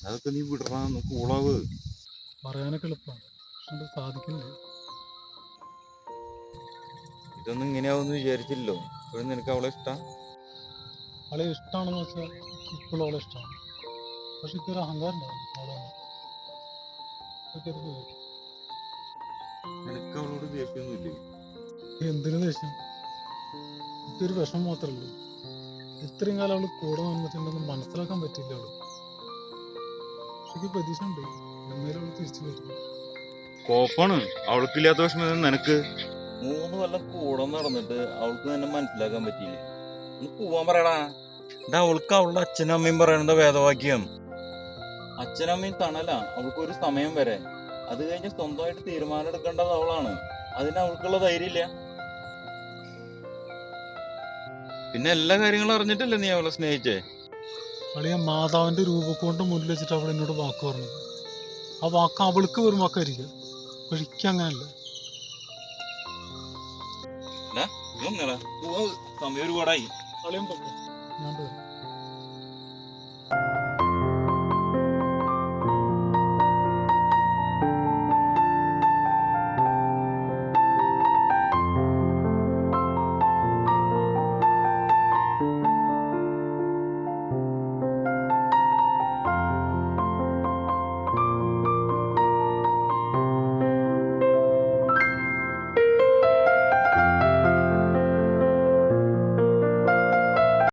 അതൊക്കെ നീ വിടറാ ഉളവ്. പറയാനൊക്കെ എളുപ്പമാണ്. സാധിക്കുന്നില്ല. ഇതൊന്നും ഇങ്ങനെയാവുമെന്ന് വിചാരിച്ചില്ലല്ലോ. ഇപ്പോഴും നിനക്ക് അവളെ ഇഷ്ടാ? അവളെ ഇഷ്ടമാണെന്ന് വെച്ചാൽ ഇപ്പോഴും അവളെ ഇഷ്ടമാണ് പക്ഷെ ഇതൊരു അഹങ്കാരം ഉണ്ടാവും അവളെ. നിനക്ക് അവളോട് ദേഷ്യമൊന്നുമില്ലേ എന്തിനു ദേഷ്യം? ഇതൊരു വിഷമം മാത്രമേ ഉള്ളൂ. ഇത്രയും കാലം അവൾ കൂടെ വന്നിട്ടുണ്ടെന്ന് മനസ്സിലാക്കാൻ പറ്റില്ല അവൾ. എനിക്ക് പ്രതീക്ഷ ഉണ്ട് എന്നാലും അവൾ തിരിച്ചു വരും. കോപ്പാണ്. അവൾക്കില്ലാത്ത വിഷമം നിനക്ക്. മൂന്ന് കൊല്ലം കൂടെ നടന്നിട്ട് അവൾക്ക് തന്നെ മനസ്സിലാക്കാൻ പറ്റിയില്ല? പോവാൻ പറയടാ. എന്താ അവൾക്ക് അവളുടെ അച്ഛനും അമ്മയും പറയണത് വേദവാക്യം. അച്ഛനും അമ്മയും തണല. അവൾക്ക് ഒരു സമയം വരെ. അത് കഴിഞ്ഞ് സ്വന്തമായിട്ട് തീരുമാനം എടുക്കേണ്ടത് അവളാണ്. അതിന് അവൾക്കുള്ള ധൈര്യമില്ല പിന്നെ എല്ലാ കാര്യങ്ങളും അറിഞ്ഞിട്ടല്ലേ നീ അവളെ സ്നേഹിച്ചേ? അളിയ മാതാവിന്റെ രൂപക്കൊണ്ട് മുന്നിൽ വെച്ചിട്ട് അവൾ എന്നോട് വാക്ക് പറഞ്ഞത് ആ വാക്ക് അവൾക്ക് വെറും വാക്കായിരിക്കും. എനിക്ക് അങ്ങനല്ല. സമയം ഒരുപാടായി പറഞ്ഞു ഞാൻ വരാം